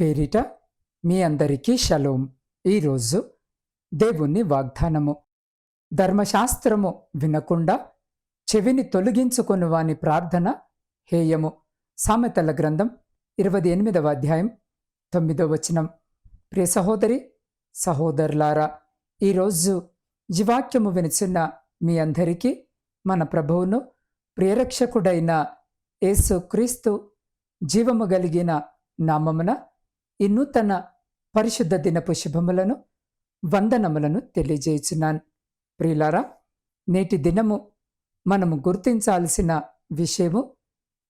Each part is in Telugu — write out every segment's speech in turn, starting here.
పేరిట మీ అందరికీ షలోం. ఈరోజు దేవుని వాగ్దానము. ధర్మశాస్త్రము వినకుండా చెవిని తొలగించుకొని వాని ప్రార్థన హేయము. సామెతల గ్రంథం ఇరవై ఎనిమిదవ అధ్యాయం తొమ్మిదో వచనం. ప్రియ సహోదరి సహోదరులారా ఈరోజు జీవాక్యము వినిచున్న మీ అందరికీ మన ప్రభువును ప్రియరక్షకుడైన యేసు క్రీస్తు జీవము కలిగిన నామమున ఈ నూతన పరిశుద్ధ దినపు శుభములను వందనములను తెలియజేయుచున్నాను. ప్రియులారా నేటి దినము మనము గుర్తించాల్సిన విషయము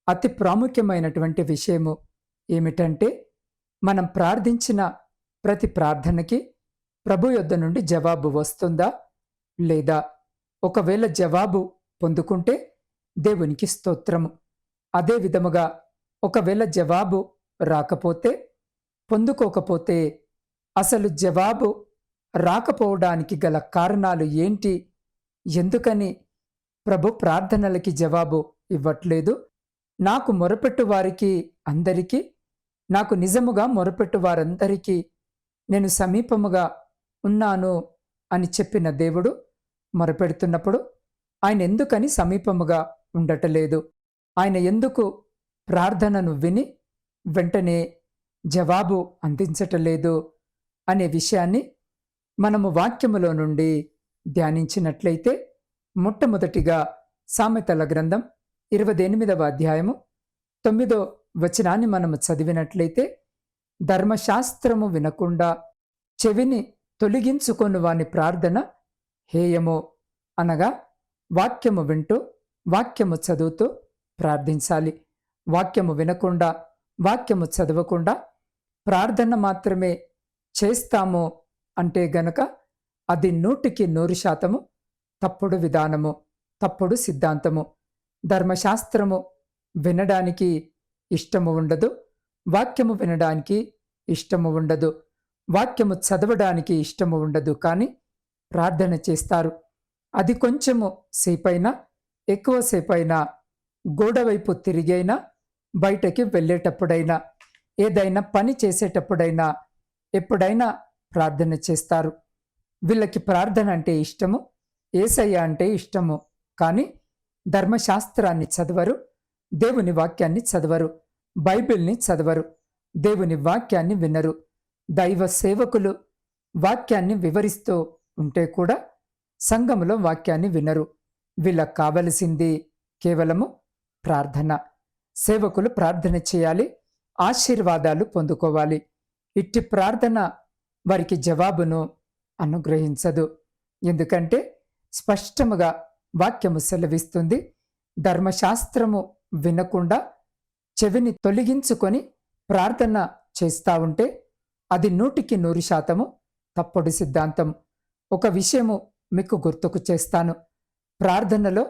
అతి ప్రాముఖ్యమైనటువంటి విషయము ఏమిటంటే మనం ప్రార్థించిన ప్రతి ప్రార్థనకి ప్రభు యొద్ద నుండి జవాబు వస్తుందా? లేదా ఒకవేళ జవాబు పొందుకుంటే దేవునికి స్తోత్రము. అదే విధముగా ఒకవేళ జవాబు రాకపోతే పొందుకోకపోతే అసలు జవాబు రాకపోవడానికి గల కారణాలు ఏంటి? ఎందుకని ప్రభు ప్రార్థనలకి జవాబు ఇవ్వట్లేదు? నాకు మొరపెట్టు వారికి అందరికీ నాకు నిజముగా మొరపెట్టు వారందరికీ నేను సమీపముగా ఉన్నాను అని చెప్పిన దేవుడు మొరపెడుతున్నప్పుడు ఆయన ఎందుకని సమీపముగా ఉండటలేదు? ఆయన ఎందుకు ప్రార్థనను విని వెంటనే జవాబు అందించటలేదు అనే విషయాన్ని మనము వాక్యములో నుండి ధ్యానించినట్లయితే మొట్టమొదటిగా సామెతల గ్రంథం ఇరవై ఎనిమిదవ అధ్యాయము తొమ్మిదో వచనాన్ని మనము చదివినట్లయితే ధర్మశాస్త్రము వినకుండా చెవిని తొలగించుకొని వాని ప్రార్థన హేయమో అనగా వాక్యము వింటూ వాక్యము చదువుతూ ప్రార్థించాలి. వాక్యము వినకుండా వాక్యము చదవకుండా ప్రార్థన మాత్రమే చేస్తాము అంటే గనక అది నూటికి నూరు శాతము తప్పుడు విధానము తప్పుడు సిద్ధాంతము. ధర్మశాస్త్రము వినడానికి ఇష్టము ఉండదు వాక్యము వినడానికి ఇష్టము ఉండదు వాక్యము చదవడానికి ఇష్టము ఉండదు కానీ ప్రార్థన చేస్తారు. అది కొంచెము సేపైనా ఎక్కువసేపైనా గోడవైపు తిరిగైనా బయటకి వెళ్ళేటప్పుడైనా ఏదైనా పని చేసేటప్పుడైనా ఎప్పుడైనా ప్రార్థన చేస్తారు. వీళ్ళకి ప్రార్థన అంటే ఇష్టము ఏసయ్య అంటే ఇష్టము. కానీ ధర్మశాస్త్రాన్ని చదవరు దేవుని వాక్యాన్ని చదవరు బైబిల్ని చదవరు దేవుని వాక్యాన్ని వినరు. దైవ సేవకులు వాక్యాన్ని వివరిస్తూ ఉంటే కూడా సంఘములో వాక్యాన్ని వినరు. వీళ్ళకు కావలసింది కేవలము ప్రార్థన. సేవకులు ప్రార్థన చేయాలి ఆశీర్వాదాలు పొందుకోవాలి. ఇట్టి ప్రార్థన వారికి జవాబును అనుగ్రహించదు. ఎందుకంటే స్పష్టముగా వాక్యము సెలవిస్తుంది. ధర్మశాస్త్రము వినకుండా చెవిని తొలగించుకొని ప్రార్థన చేస్తా ఉంటే అది నూటికి నూరు శాతము తప్పుడు సిద్ధాంతం. ఒక విషయము మీకు గుర్తుకు చేస్తాను. ప్రార్థనలో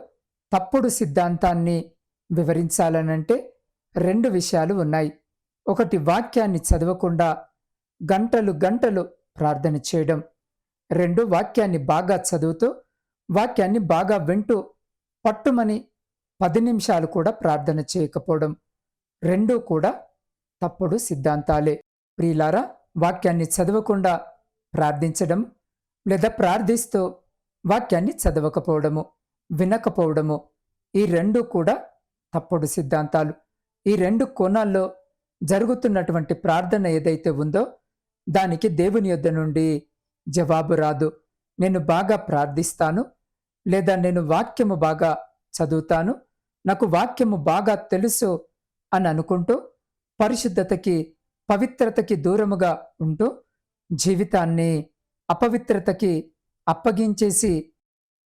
తప్పుడు సిద్ధాంతాన్ని వివరించాలనంటే రెండు విషయాలు ఉన్నాయి. ఒకటి వాక్యాన్ని చదవకుండా గంటలు గంటలు ప్రార్థన చేయడం. రెండు వాక్యాన్ని బాగా చదువుతూ వాక్యాన్ని బాగా వింటూ పట్టుమని పది నిమిషాలు కూడా ప్రార్థన చేయకపోవడం. రెండూ కూడా తప్పుడు సిద్ధాంతాలే. ప్రియులారా వాక్యాన్ని చదవకుండా ప్రార్థించడం లేదా ప్రార్థిస్తూ వాక్యాన్ని చదవకపోవడము వినకపోవడము ఈ రెండు కూడా తప్పుడు సిద్ధాంతాలు. ఈ రెండు కోణాల్లో జరుగుతున్నటువంటి ప్రార్థన ఏదైతే ఉందో దానికి దేవుని యొద్ద నుండి జవాబు రాదు. నేను బాగా ప్రార్థిస్తాను లేదా నేను వాక్యము బాగా చదువుతాను నాకు వాక్యము బాగా తెలుసు అని అనుకుంటూ పరిశుద్ధతకి పవిత్రతకి దూరముగా ఉంటూ జీవితాన్ని అపవిత్రతకి అప్పగించేసి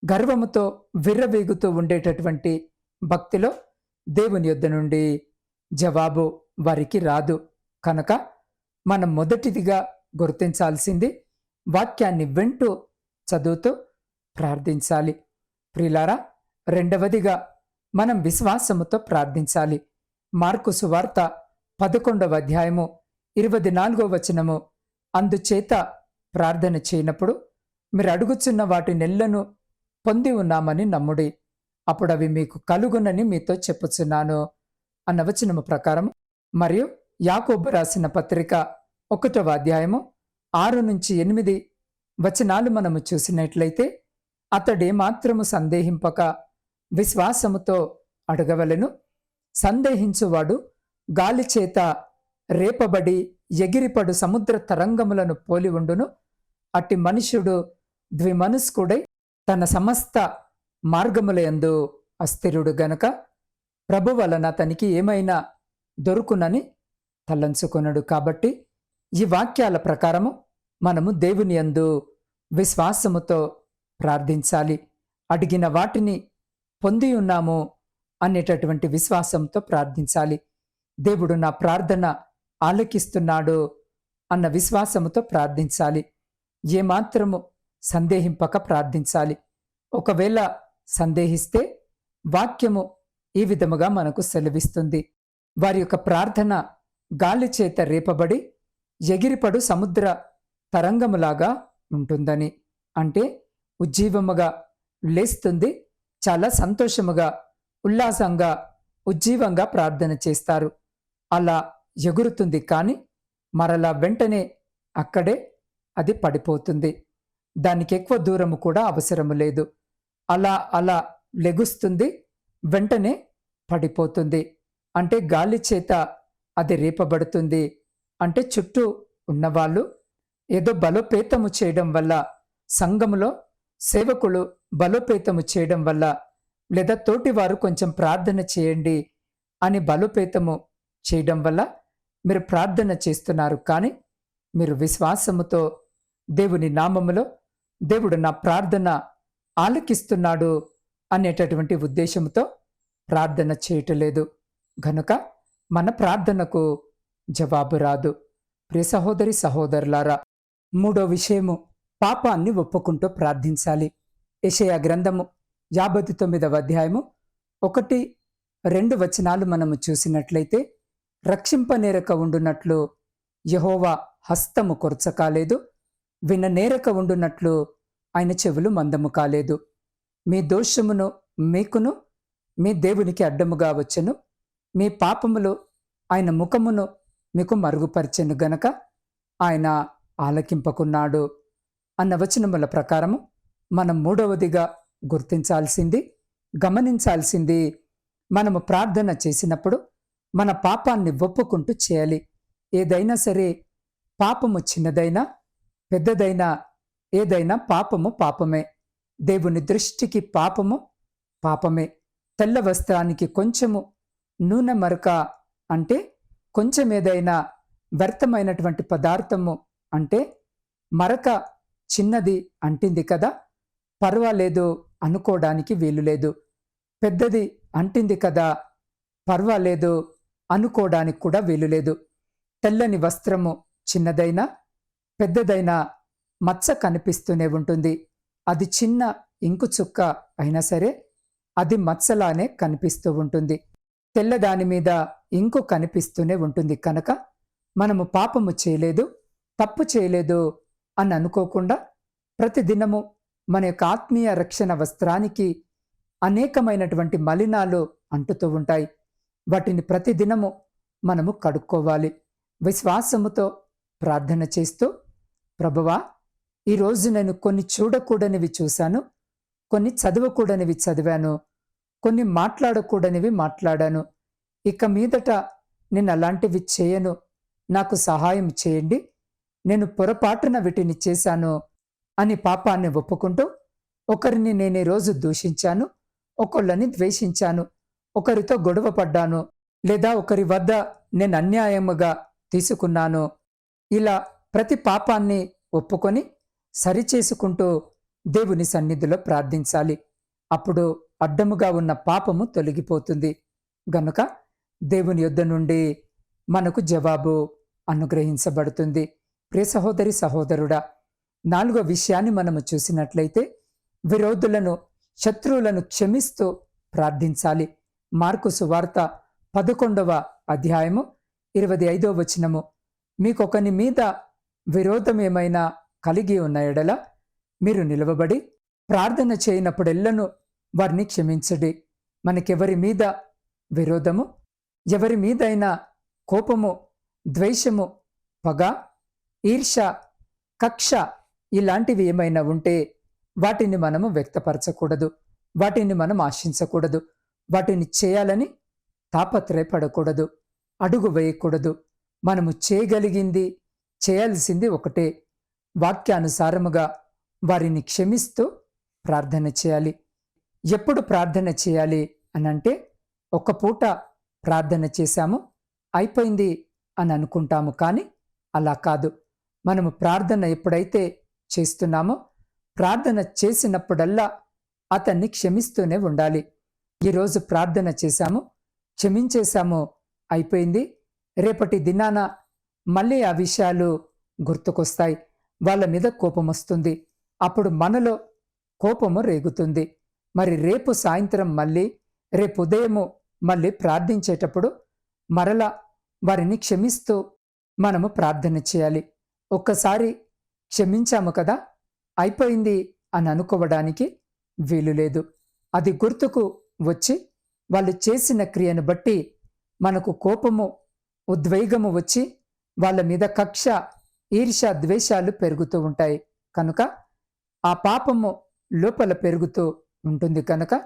గర్వముతో విర్రవీగుతూ ఉండేటటువంటి భక్తిలో దేవుని యొద్ద నుండి జవాబు వారికి రాదు. కనుక మనం మొదటిదిగా గుర్తించాల్సింది వాక్యాన్ని వింటూ చదువుతూ ప్రార్థించాలి. ప్రిలారా రెండవదిగా మనం విశ్వాసముతో ప్రార్థించాలి. మార్కు సువార్త పదకొండవ అధ్యాయము ఇరవై నాలుగో వచనము. అందుచేత ప్రార్థన చేయనప్పుడు మీరు అడుగుచున్న వాటి నెల్లను పొంది ఉన్నామని నమ్ముడి. అప్పుడు అవి మీకు కలుగునని మీతో చెప్పుచున్నాను. అన్న వచనము ప్రకారం మరియు యాకోబు రాసిన పత్రిక ఒకటవ అధ్యాయము ఆరు నుంచి ఎనిమిది వచనాలు మనము చూసినట్లయితే అతడేమాత్రము సందేహింపక విశ్వాసముతో అడగవలెను. సందేహించువాడు గాలి చేత రేపబడి ఎగిరిపడు సముద్ర తరంగములను పోలి ఉండును. అట్టి మనుష్యుడు ద్విమనుస్కుడై తన సమస్త మార్గములయందు అస్థిరుడు గనక ప్రభు వలన తనికి ఏమైనా దొరుకునని తలంచుకొనడు. కాబట్టి ఈ వాక్యాల ప్రకారము మనము దేవుని యందు విశ్వాసముతో ప్రార్థించాలి. అడిగిన వాటిని పొంది ఉన్నాము అనేటటువంటి విశ్వాసంతో ప్రార్థించాలి. దేవుడు నా ప్రార్థన ఆలకిస్తున్నాడు అన్న విశ్వాసముతో ప్రార్థించాలి. ఏమాత్రము సందేహింపక ప్రార్థించాలి. ఒకవేళ సందేహిస్తే వాక్యము ఈ విధముగా మనకు సెలవిస్తుంది. వారి యొక్క ప్రార్థన గాలి చేత రేపబడి ఎగిరిపడు సముద్ర తరంగములాగా ఉంటుందని. అంటే ఉజ్జీవముగా లేస్తుంది చాలా సంతోషముగా ఉల్లాసంగా ఉజ్జీవంగా ప్రార్థన చేస్తారు. అలా ఎగురుతుంది కానీ మరలా వెంటనే అక్కడే అది పడిపోతుంది. దానికి ఎక్కువ దూరము కూడా అవసరము లేదు. అలా అలా లెగుస్తుంది వెంటనే పడిపోతుంది. అంటే గాలి చేత అది రేపబడుతుంది. అంటే చుట్టూ ఉన్నవాళ్ళు ఏదో బలోపేతము చేయడం వల్ల సంఘములో సేవకులు బలోపేతము చేయడం వల్ల లేదా తోటివారు కొంచెం ప్రార్థన చేయండి అని బలోపేతము చేయడం వల్ల మీరు ప్రార్థన చేస్తున్నారు. కానీ మీరు విశ్వాసముతో దేవుని నామములో దేవుడు నా ప్రార్థన ఆలకిస్తున్నాడు అనేటటువంటి ఉద్దేశంతో ప్రార్థన చేయటలేదు గనుక మన ప్రార్థనకు జవాబు రాదు. ప్రియ సహోదరి సహోదరులారా మూడో విషయము పాపాన్ని ఒప్పుకుంటూ ప్రార్థించాలి. యెషయా గ్రంథము యాభై తొమ్మిదవ అధ్యాయము ఒకటి రెండు వచనాలు మనము చూసినట్లయితే రక్షింపనేరక ఉండునట్లు యహోవా హస్తము కొరచ కాలేదు విననేరక ఉండునట్లు ఆయన చెవులు మందము కాలేదు. మీ దోషమును మీకును మీ దేవునికి అడ్డముగా వచ్చను. మీ పాపములు ఆయన ముఖమును మీకు మరుగుపరిచెను గనక ఆయన ఆలకింపకున్నాడు అన్న వచనముల ప్రకారము మనం మూడవదిగా గుర్తించాల్సింది గమనించాల్సింది మనము ప్రార్థన చేసినప్పుడు మన పాపాన్ని ఒప్పుకుంటూ చేయాలి. ఏదైనా సరే పాపము చిన్నదైనా పెద్దదైనా ఏదైనా పాపము పాపమే. దేవుని దృష్టికి పాపము పాపమే. తెల్ల వస్త్రానికి కొంచెము నూనె మరక అంటే కొంచెం ఏదైనా వ్యర్థమైనటువంటి పదార్థము అంటే మరక చిన్నది అంటింది కదా పర్వాలేదు అనుకోవడానికి వీలు లేదు. పెద్దది అంటింది కదా పర్వాలేదు అనుకోవడానికి కూడా వీలు లేదు. తెల్లని వస్త్రము చిన్నదైనా పెద్దదైనా మచ్చ కనిపిస్తూనే ఉంటుంది. అది చిన్న ఇంకు చుక్క అయినా సరే అది మచ్చలానే కనిపిస్తూ ఉంటుంది. తెల్లదాని మీద ఇంకు కనిపిస్తూనే ఉంటుంది కనుక మనము పాపము చేయలేదు తప్పు చేయలేదు అని అనుకోకుండా ప్రతిదినము మన యొక్క ఆత్మీయ రక్షణ వస్త్రానికి అనేకమైనటువంటి మలినాలు అంటుతూ ఉంటాయి. వాటిని ప్రతిదినము మనము కడుక్కోవాలి. విశ్వాసముతో ప్రార్థన చేస్తూ ప్రభువా ఈరోజు నేను కొన్ని చూడకూడనివి చూశాను కొన్ని చదవకూడనివి చదివాను కొన్ని మాట్లాడకూడనివి మాట్లాడాను. ఇక మీదట నేను అలాంటివి చేయను. నాకు సహాయం చేయండి. నేను పొరపాటున వీటిని చేశాను అని పాపాన్ని ఒప్పుకుంటూ ఒకరిని నేను ఈరోజు దూషించాను. ఒకళ్ళని ద్వేషించాను. ఒకరితో గొడవ పడ్డాను. లేదా ఒకరి వద్ద నేను అన్యాయముగా తీసుకున్నాను. ఇలా ప్రతి పాపాన్ని ఒప్పుకొని సరిచేసుకుంటూ దేవుని సన్నిధిలో ప్రార్థించాలి. అప్పుడు అడ్డముగా ఉన్న పాపము తొలగిపోతుంది. గనుక దేవుని యొద్ద నుండి మనకు జవాబు అనుగ్రహించబడుతుంది. ప్రియ సహోదరి సహోదరుడా నాలుగో విషయాన్ని మనము చూసినట్లయితే విరోధులను శత్రువులను క్షమిస్తూ ప్రార్థించాలి. మార్కు సువార్త పదకొండవ అధ్యాయము ఇరవై ఐదో వచనము. మీకొకని మీద విరోధం ఏమైనా కలిగి ఉన్న ఎడల మీరు నిలవబడి ప్రార్థన చేయనప్పుడెల్లను వారిని క్షమించడి. మనకెవరి మీద విరోధము? ఎవరి మీదైనా కోపము ద్వేషము పగ ఈర్ష కక్ష ఇలాంటివి ఏమైనా ఉంటే వాటిని మనము వ్యక్తపరచకూడదు. వాటిని మనం ఆశించకూడదు. వాటిని చేయాలని తాపత్రయపడకూడదు. అడుగు వేయకూడదు. మనము చేయగలిగింది చేయాల్సింది ఒకటే. వాక్యానుసారముగా వారిని క్షమిస్తూ ప్రార్థన చేయాలి. ఎప్పుడు ప్రార్థన చేయాలి అని అంటే ఒక పూట ప్రార్థన చేశాము అయిపోయింది అని అనుకుంటాము కానీ అలా కాదు. మనము ప్రార్థన ఎప్పుడైతే చేస్తున్నామో ప్రార్థన చేసినప్పుడల్లా అతన్ని క్షమిస్తూనే ఉండాలి. ఈరోజు ప్రార్థన చేశాము క్షమించేశాము అయిపోయింది. రేపటి దినాన మళ్ళీ ఆ విషయాలు గుర్తుకొస్తాయి. వాళ్ళ మీద కోపం వస్తుంది. అప్పుడు మనలో కోపము రేగుతుంది. మరి రేపు సాయంత్రం మళ్ళీ రేపు ఉదయము మళ్ళీ ప్రార్థించేటప్పుడు మరలా వారిని క్షమిస్తూ మనము ప్రార్థన చేయాలి. ఒక్కసారి క్షమించాము కదా అయిపోయింది అని అనుకోవడానికి వీలు లేదు. అది గుర్తుకు వచ్చి వాళ్ళు చేసిన క్రియను బట్టి మనకు కోపము ఉద్వేగము వచ్చి వాళ్ళ మీద కక్ష ఈర్ష ద్వేషాలు పెరుగుతూ ఉంటాయి. కనుక ఆ పాపము లోపల పెరుగుతూ ఉంటుంది కనుక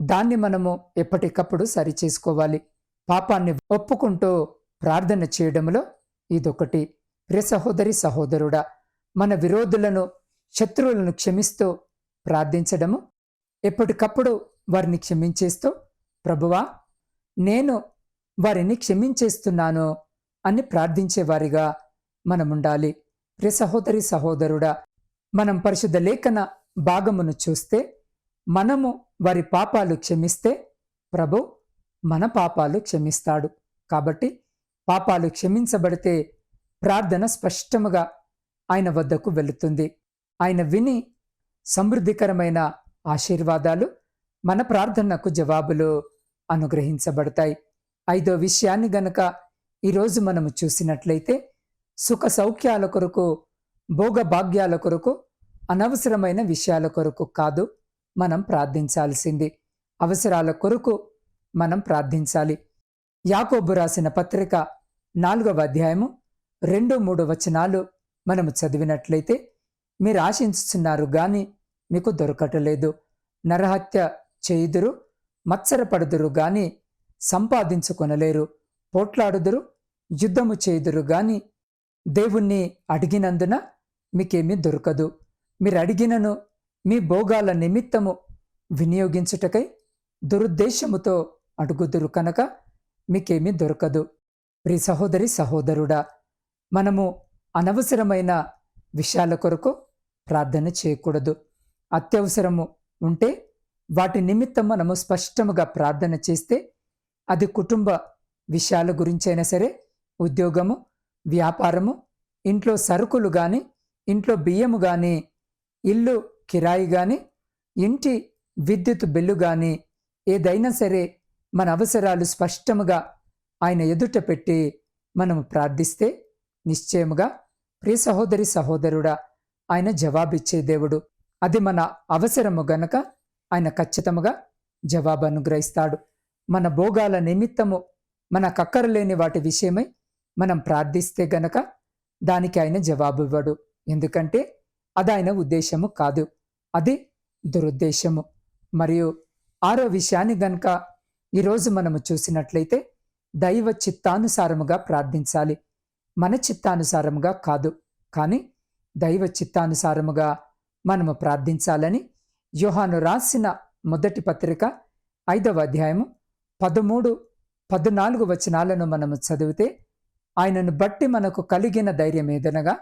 దాన్ని మనము ఎప్పటికప్పుడు సరిచేసుకోవాలి. పాపాన్ని ఒప్పుకుంటూ ప్రార్థన చేయడంలో ఇదొకటి. ప్రియ సహోదరి సహోదరుడా మన విరోధులను శత్రువులను క్షమిస్తూ ప్రార్థించడము ఎప్పటికప్పుడు వారిని క్షమించేస్తూ ప్రభువా నేను వారిని క్షమించేస్తున్నాను అని ప్రార్థించేవారిగా మనముండాలి. ప్రియ సహోదరి సహోదరుడా మనం పరిశుద్ధ లేఖన భాగమును చూస్తే మనము వారి పాపాలు క్షమిస్తే ప్రభు మన పాపాలు క్షమిస్తాడు. కాబట్టి పాపాలు క్షమించబడితే ప్రార్థన స్పష్టముగా ఆయన వద్దకు వెళుతుంది. ఆయన విని సమృద్ధికరమైన ఆశీర్వాదాలు మన ప్రార్థనకు జవాబులు అనుగ్రహించబడతాయి. ఐదో విషయాన్ని గనక ఈరోజు మనము చూసినట్లయితే సుఖ సౌఖ్యాల కొరకు భోగభాగ్యాల కొరకు అనవసరమైన విషయాల కొరకు కాదు. మనం ప్రార్థించాల్సింది. అవసరాల కొరకు మనం ప్రార్థించాలి. యాకోబు రాసిన పత్రిక నాలుగవ అధ్యాయము రెండు మూడు వచనాలు మనము చదివినట్లయితే మీరు ఆశించుతున్నారు గాని మీకు దొరకటలేదు. నరహత్య చేయుదురు మత్సరపడుదురు గాని సంపాదించుకొనలేరు. పోట్లాడుదురు యుద్ధము చేయుదురు గాని దేవుణ్ణి అడిగినందున మీకేమీ దొరకదు. మీరు అడిగినను మీ భోగాల నిమిత్తము వినియోగించుటకై దురుద్దేశముతో అడుగుదురు కనుక మీకేమీ దొరకదు. ప్రి సహోదరి సహోదరుడా మనము అనవసరమైన విషయాల కొరకు ప్రార్థన చేయకూడదు. అత్యవసరము ఉంటే వాటి నిమిత్తం మనము స్పష్టముగా ప్రార్థన చేస్తే అది కుటుంబ విషయాల గురించైనా సరే ఉద్యోగము వ్యాపారము ఇంట్లో సరుకులు కానీ ఇంట్లో బియ్యము కానీ ఇల్లు కిరాయి కానీ ఇంటి విద్యుత్ బిల్లు కానీ ఏదైనా సరే మన అవసరాలు స్పష్టముగా ఆయన ఎదుట పెట్టి మనము ప్రార్థిస్తే నిశ్చయముగా ప్రియ సహోదరి సహోదరుడా ఆయన జవాబిచ్చే దేవుడు. అది మన అవసరము గనక ఆయన ఖచ్చితముగా జవాబు అనుగ్రహిస్తాడు. మన భోగాల నిమిత్తము మన కక్కరలేని వాటి విషయమై మనం ప్రార్థిస్తే గనక దానికి ఆయన జవాబు ఇవ్వడు. ఎందుకంటే అదాయన ఉద్దేశము కాదు. అది దురుద్దేశము. మరియు ఆరో విషయాన్ని గనక ఈరోజు మనము చూసినట్లయితే దైవ చిత్తానుసారముగా ప్రార్థించాలి. మన చిత్తానుసారముగా కాదు. కానీ దైవ చిత్తానుసారముగా మనము ప్రార్థించాలని యోహాను రాసిన మొదటి పత్రిక ఐదవ అధ్యాయము పదమూడు పద్నాలుగు వచనాలను మనము చదివితే ఆయనను బట్టి మనకు కలిగిన ధైర్యం ఏదనగా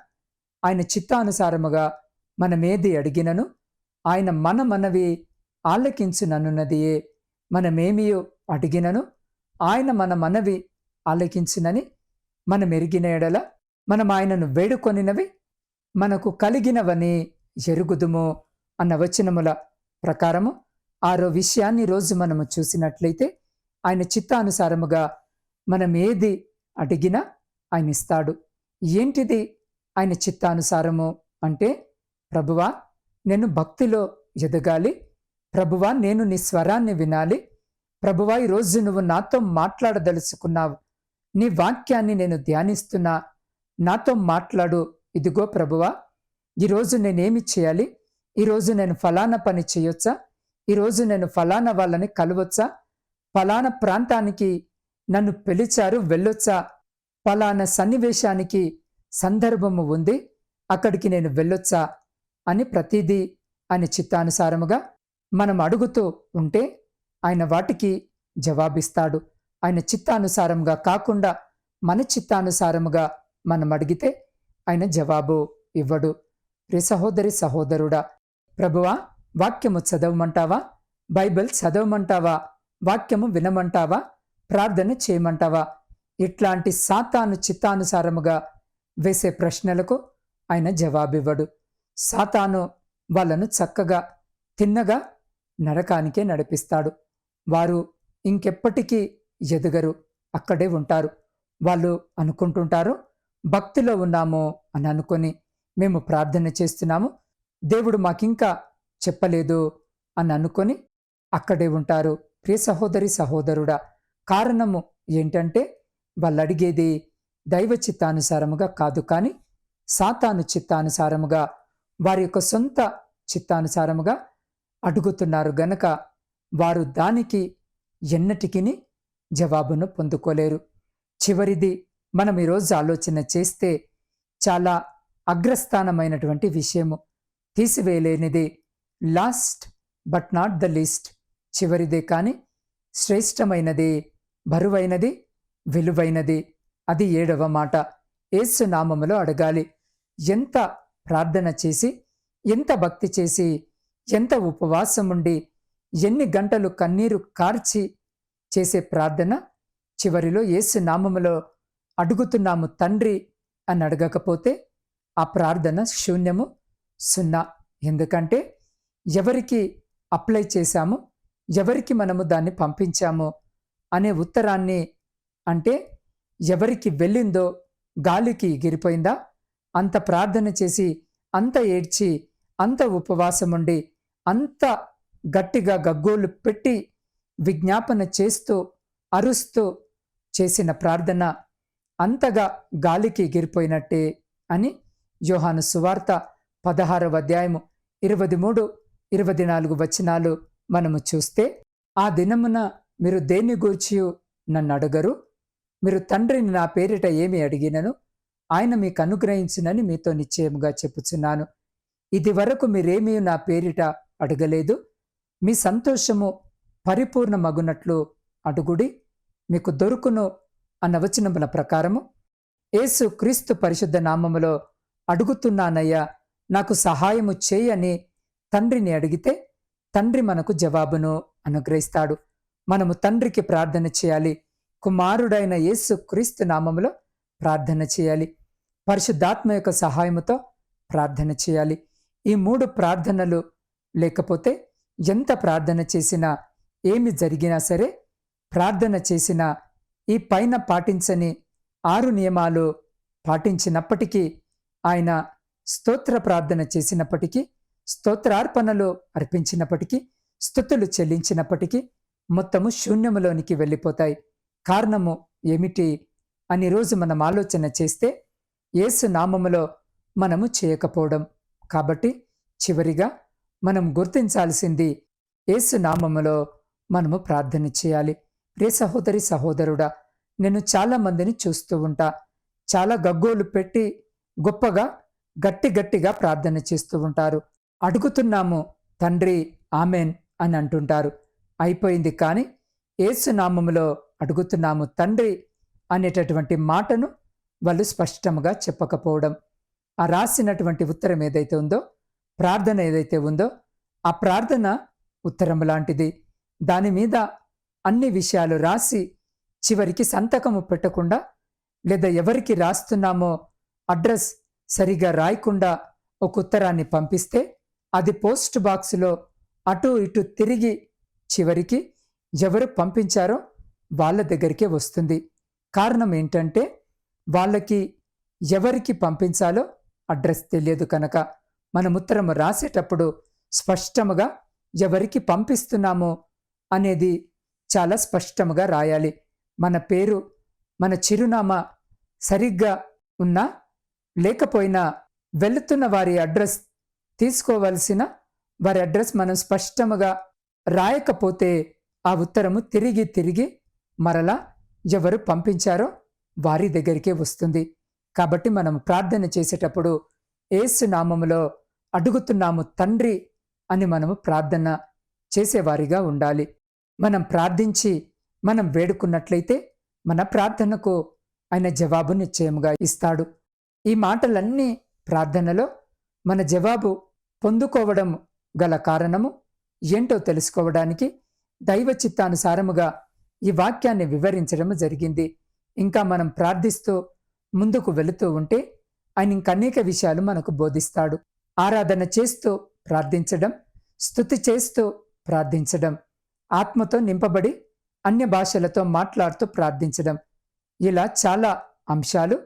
ఆయన చిత్తానుసారముగా మనమేది అడిగినను ఆయన మన మనవి ఆలకించుననున్నదియే మనమేమియో అడిగినను ఆయన మన మనవి ఆలకించునని మనం ఎరిగిన ఎడల మనం ఆయనను వేడుకొనినవి మనకు కలిగినవని ఎరుగుదుము అన్న వచనముల ప్రకారము ఆరో విషయాన్ని రోజు మనము చూసినట్లయితే ఆయన చిత్తానుసారముగా మనం ఏది అడిగినా ఆయన ఇస్తాడు ఏంటిది ఆయన చిత్తానుసారము అంటే ప్రభువా నేను భక్తిలో ఎదగాలి. ప్రభువా నేను నీ స్వరాన్ని వినాలి. ప్రభువా ఈరోజు నువ్వు నాతో మాట్లాడదలుచుకున్నావు. నీ వాక్యాన్ని నేను ధ్యానిస్తున్నా. నాతో మాట్లాడు. ఇదిగో ప్రభువా ఈరోజు నేనేమి చేయాలి? ఈరోజు నేను ఫలానా పని చేయొచ్చా? ఈరోజు నేను ఫలానా వాళ్ళని కలవచ్చా? ఫలానా ప్రాంతానికి నన్ను పిలిచారు వెళ్ళొచ్చా? ఫలానా సన్నివేశానికి సందర్భము ఉంది. అక్కడికి నేను వెళ్ళొచ్చా? అని ప్రతిదీ ఆయన చిత్తానుసారముగా మనం అడుగుతూ ఉంటే ఆయన వాటికి జవాబిస్తాడు. ఆయన చిత్తానుసారంగా కాకుండా మన చిత్తానుసారముగా మనం అడిగితే ఆయన జవాబు ఇవ్వడు. రే సహోదరి సహోదరుడా ప్రభువా వాక్యము చదవమంటావా? బైబిల్ చదవమంటావా? వాక్యము వినమంటావా? ప్రార్థన చేయమంటావా? ఇట్లాంటి సాతాను చిత్తానుసారముగా వేసే ప్రశ్నలకు ఆయన జవాబివ్వడు. సాతాను వాళ్ళను చక్కగా తిన్నగా నరకానికే నడిపిస్తాడు. వారు ఇంకెప్పటికీ ఎదగరు అక్కడే ఉంటారు. వాళ్ళు అనుకుంటుంటారు భక్తిలో ఉన్నాము అని అనుకొని మేము ప్రార్థన చేస్తున్నాము. దేవుడు మాకింకా చెప్పలేదు అని అనుకొని అక్కడే ఉంటారు. ప్రియ సహోదరి సహోదరుడా కారణము ఏంటంటే వాళ్ళు అడిగేది దైవ చిత్తానుసారముగా కాదు కానీ సాతాను చిత్తానుసారముగా వారి యొక్క సొంత చిత్తానుసారముగా అడుగుతున్నారు గనక వారు దానికి ఎన్నటికిని జవాబును పొందుకోలేరు. చివరిది మనం ఈరోజు ఆలోచన చేస్తే చాలా అగ్రస్థానమైనటువంటి విషయము. తీసివేయలేనిది last but not the least చివరిదే కానీ శ్రేష్టమైనది బరువైనది విలువైనది. అది ఏడవ మాట. ఏసునామములో అడగాలి ఎంత ప్రార్థన చేసి ఎంత భక్తి చేసి ఎంత ఉపవాసం ఉండి ఎన్ని గంటలు కన్నీరు కార్చి చేసే ప్రార్థన చివరిలో యేసు నామములో అడుగుతున్నాము తండ్రి అని అడగకపోతే ఆ ప్రార్థన శూన్యము సున్నా. ఎందుకంటే ఎవరికి అప్లై చేశాము ఎవరికి మనము దాన్ని పంపించాము అనే ఉత్తరాన్ని అంటే ఎవరికి వెళ్ళిందో గాలికి ఎగిరిపోయిందా? అంత ప్రార్థన చేసి అంత ఏడ్చి అంత ఉపవాసముండి అంత గట్టిగా గగ్గోలు పెట్టి విజ్ఞాపన చేస్తూ అరుస్తూ చేసిన ప్రార్థన అంతగా గాలికి ఎగిరిపోయినట్టే అని యోహాను సువార్త పదహారవ అధ్యాయము ఇరవై మూడు ఇరవై నాలుగు వచనాలు మనము చూస్తే ఆ దినమున మీరు దేన్ని గూర్చి నన్ను అడగరు. మీరు తండ్రిని నా పేరిట ఏమి అడిగినను? ఆయన మీకు అనుగ్రహించునని మీతో నిశ్చయముగా చెప్పుచున్నాను. ఇది వరకు మీరేమీ నా పేరిట అడగలేదు. మీ సంతోషము పరిపూర్ణమగునట్లు అడుగుడి. మీకు దొరుకును అన్న వచనముల ప్రకారము. యేసు క్రీస్తు పరిశుద్ధ నామములో అడుగుతున్నానయ్యా నాకు సహాయము చేయని తండ్రిని అడిగితే తండ్రి మనకు జవాబును అనుగ్రహిస్తాడు. మనము తండ్రికి ప్రార్థన చేయాలి. కుమారుడైన యేసు క్రీస్తు నామములో ప్రార్థన చేయాలి. పరిశుద్ధాత్మ యొక్క సహాయముతో ప్రార్థన చేయాలి. ఈ మూడు ప్రార్థనలు లేకపోతే ఎంత ప్రార్థన చేసినా ఏమి జరిగినా సరే ప్రార్థన చేసినా ఈ పైన పాటించని ఆరు నియమాలు పాటించినప్పటికీ ఆయన స్తోత్ర ప్రార్థన చేసినప్పటికీ స్తోత్రార్పణలు అర్పించినప్పటికీ స్థుతులు చెల్లించినప్పటికీ మొత్తము శూన్యములోనికి వెళ్ళిపోతాయి. కారణము ఏమిటి అని రోజు మనం ఆలోచన చేస్తే యేసు నామములో మనము చేయకపోవడం. కాబట్టి చివరిగా మనం గుర్తించాల్సింది యేసు నామములో మనము ప్రార్థన చేయాలి. రే సహోదరి సహోదరుడా నేను చాలా మందిని చూస్తూ ఉంటా. చాలా గగ్గోలు పెట్టి గొప్పగా గట్టి గట్టిగా ప్రార్థన చేస్తూ ఉంటారు. అడుగుతున్నాము తండ్రి ఆమెన్ అని అంటుంటారు. అయిపోయింది కానీ ఏసునామములో అడుగుతున్నాము తండ్రి అనేటటువంటి మాటను వాళ్ళు స్పష్టముగా చెప్పకపోవడం. ఆ రాసినటువంటి ఉత్తరం ఏదైతే ఉందో ప్రార్థన ఏదైతే ఉందో ఆ ప్రార్థన ఉత్తరం లాంటిది. దాని మీద అన్ని విషయాలు రాసి చివరికి సంతకము పెట్టకుండా లేదా ఎవరికి రాస్తున్నామో అడ్రస్ సరిగా రాయకుండా ఒక ఉత్తరాన్ని పంపిస్తే అది పోస్ట్ బాక్స్లో అటు ఇటు తిరిగి చివరికి ఎవరు పంపించారో వాళ్ళ దగ్గరికే వస్తుంది. కారణం ఏంటంటే వాళ్ళకి ఎవరికి పంపించాలో అడ్రస్ తెలియదు కనుక మనం ఉత్తరం రాసేటప్పుడు స్పష్టముగా ఎవరికి పంపిస్తున్నామో అనేది చాలా స్పష్టముగా రాయాలి. మన పేరు మన చిరునామా సరిగ్గా ఉన్నా లేకపోయినా వెళుతున్న వారి అడ్రస్ తీసుకోవలసిన వారి అడ్రస్ మనం స్పష్టముగా రాయకపోతే ఆ ఉత్తరము తిరిగి తిరిగి మరలా ఎవరు పంపించారో వారి దగ్గరికే వస్తుంది. కాబట్టి మనం ప్రార్థన చేసేటప్పుడు ఏసు నామములో అడుగుతున్నాము తండ్రి అని మనము ప్రార్థన చేసేవారిగా ఉండాలి. మనం ప్రార్థించి మనం వేడుకున్నట్లయితే మన ప్రార్థనకు ఆయన జవాబు నిశ్చయముగా ఇస్తాడు. ఈ మాటలన్నీ ప్రార్థనలో మన జవాబు పొందుకోవడం గల కారణము ఏంటో తెలుసుకోవడానికి దైవ చిత్తానుసారముగా ఈ వాక్యాన్ని వివరించడం జరిగింది. ఇంకా మనం ప్రార్థిస్తూ ముందుకు వెళుతూ ఉంటే ఆయన ఇంకనేక విషయాలు మనకు బోధిస్తాడు. ఆరాధన చేస్తూ ప్రార్థించడం స్థుతి చేస్తూ ప్రార్థించడం ఆత్మతో నింపబడి అన్య భాషలతో మాట్లాడుతూ ప్రార్థించడం. ఇలా చాలా అంశాలు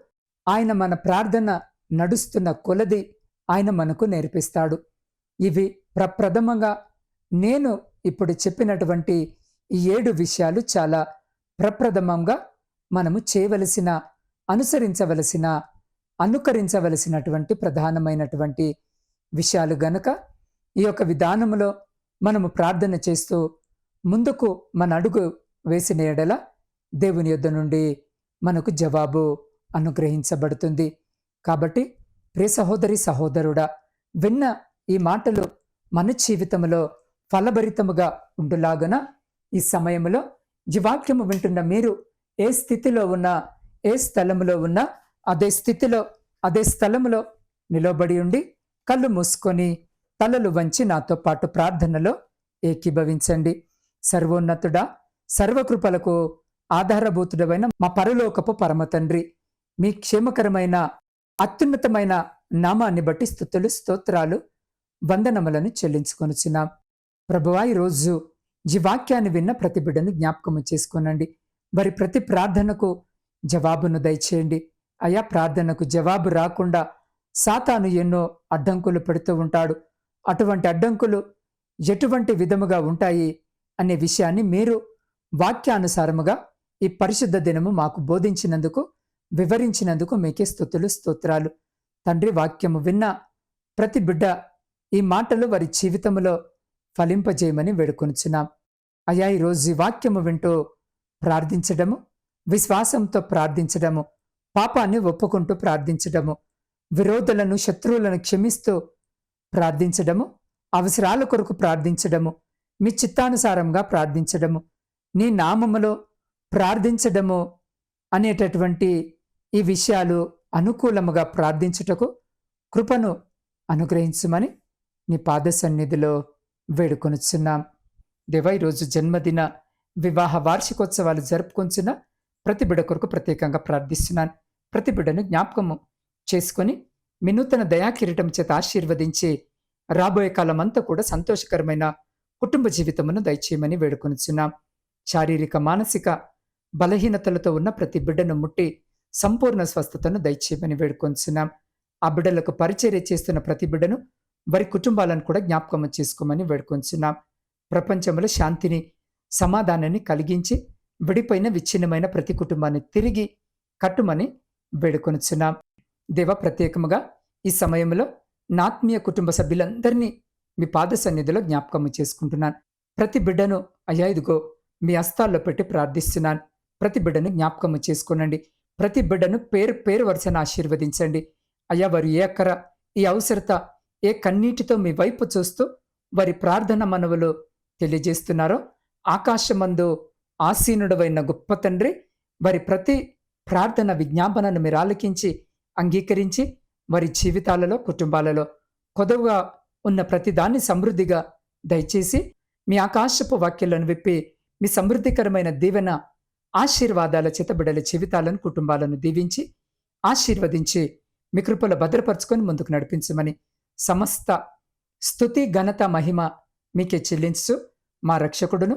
ఆయన మన ప్రార్థన నడుస్తున్న కొలది ఆయన మనకు నేర్పిస్తాడు. ఇవి ప్రప్రథమంగా నేను ఇప్పుడు చెప్పినటువంటి ఈ ఏడు విషయాలు చాలా ప్రప్రథమంగా మనము చేయవలసిన అనుసరించవలసిన అనుకరించవలసినటువంటి ప్రధానమైనటువంటి విషయాలు గనక ఈ యొక్క విధానములో మనము ప్రార్థన చేస్తూ ముందుకు మన అడుగు వేసిన ఎడల దేవుని యొద్ద నుండి మనకు జవాబు అనుగ్రహించబడుతుంది. కాబట్టి ప్రియ సహోదరి సహోదరుడా విన్న ఈ మాటలు మన జీవితంలో ఫలభరితముగా ఉండులాగన ఈ సమయంలో ఈ వాక్యము వింటున్న మీరు ఏ స్థితిలో ఉన్నా ఏ స్థలములో ఉన్నా అదే స్థితిలో అదే స్థలములో నిలబడి ఉండి కళ్ళు మూసుకొని తలలు వంచి నాతో పాటు ప్రార్థనలో ఏకీభవించండి. సర్వోన్నతుడా సర్వకృపలకు ఆధారభూతుడమైన మా పరలోకపు పరమ తండ్రి మీ క్షేమకరమైన అత్యున్నతమైన నామాన్ని బట్టి స్థుతులు స్తోత్రాలు వందనములను చెల్లించుకొనుచున్నాం. ప్రభువా ఈరోజు ఈ వాక్యాన్ని విన్న ప్రతి బిడ్డను జ్ఞాపకము చేసుకోనండి. వారి ప్రతి ప్రార్థనకు జవాబును దయచేయండి. అయా ప్రార్థనకు జవాబు రాకుండా సాతాను ఎన్నో అడ్డంకులు పెడుతూ ఉంటాడు. అటువంటి అడ్డంకులు ఎటువంటి విధముగా ఉంటాయి అనే విషయాన్ని మీరు వాక్యానుసారముగా ఈ పరిశుద్ధ దినము మాకు బోధించినందుకు వివరించినందుకు మీకే స్థుతులు స్తోత్రాలు. తండ్రి వాక్యము విన్న ప్రతి బిడ్డ ఈ మాటలు వారి జీవితంలో ఫలింపజేయమని వేడుకొనుచున్నాం. అయా ఈరోజు ఈ వాక్యము వింటూ ప్రార్థించడము విశ్వాసంతో ప్రార్థించడము పాపాన్ని ఒప్పుకుంటూ ప్రార్థించడము విరోధులను శత్రువులను క్షమిస్తూ ప్రార్థించడము అవసరాల కొరకు ప్రార్థించడము మీ చిత్తానుసారంగా ప్రార్థించడము నీ నామములో ప్రార్థించడము అనేటటువంటి ఈ విషయాలు అనుకూలముగా ప్రార్థించుటకు కృపను అనుగ్రహించమని నీ పాద సన్నిధిలో వేడుకొనుచున్నాం. దేవ ఈరోజు జన్మదిన వివాహ వార్షికోత్సవాలు జరుపుకొంచున్న ప్రతి బిడ కొరకు ప్రత్యేకంగా ప్రార్థిస్తున్నాను. ప్రతి బిడను జ్ఞాపకము చేసుకొని మినూతన దయాకిరీటం చేత ఆశీర్వదించి రాబోయే కాలం అంతా కూడా సంతోషకరమైన కుటుంబ జీవితమును దయచేయమని వేడుకొనుచున్నాం. శారీరక మానసిక బలహీనతలతో ఉన్న ప్రతి బిడ్డను ముట్టి సంపూర్ణ స్వస్థతను దయచేయమని వేడుకొంచున్నాం ఆ బిడ్డలకు పరిచర్య చేస్తున్న ప్రతి బిడ్డను వారి కుటుంబాలను కూడా జ్ఞాపకం చేసుకోమని వేడుకొంచున్నాం ప్రపంచంలో శాంతిని సమాధానాన్ని కలిగించి విడిపోయిన విచ్ఛిన్నమైన ప్రతి కుటుంబాన్ని తిరిగి కట్టుమని వేడుకొనుచున్నాం. దేవ ప్రత్యేకముగా ఈ సమయంలో నాత్మీయ కుటుంబ సభ్యులందరినీ మీ పాద సన్నిధిలో జ్ఞాపకం చేసుకుంటున్నాను. ప్రతి బిడ్డను అయ్యా ఇదిగో మీ హస్తాల్లో పెట్టి ప్రార్థిస్తున్నాను. ప్రతి బిడ్డను జ్ఞాపకం చేసుకోనండి. ప్రతి బిడ్డను పేరు పేరు వరుసను ఆశీర్వదించండి. అయ్యా వారు ఏ అక్కర ఈ అవసరత ఏ కన్నీటితో మీ వైపు చూస్తూ వారి ప్రార్థన మనవులు తెలియజేస్తున్నారో ఆకాశమందు ఆసీనుడవైన గొప్ప తండ్రి వారి ప్రతి ప్రార్థన విజ్ఞాపనను మీరు ఆలకించి అంగీకరించి వారి జీవితాలలో కుటుంబాలలో కొదవుగా ఉన్న ప్రతిదాన్ని సమృద్ధిగా దయచేసి మీ ఆకాశపు వాక్యాలను విప్పి మీ సమృద్ధికరమైన దీవెన ఆశీర్వాదాల చితబిడల జీవితాలను కుటుంబాలను దీవించి ఆశీర్వదించి మీ కృపల భద్రపరచుకొని ముందుకు నడిపించమని సమస్త స్థుతి ఘనత మహిమ మీకే చెల్లించు మా రక్షకుడును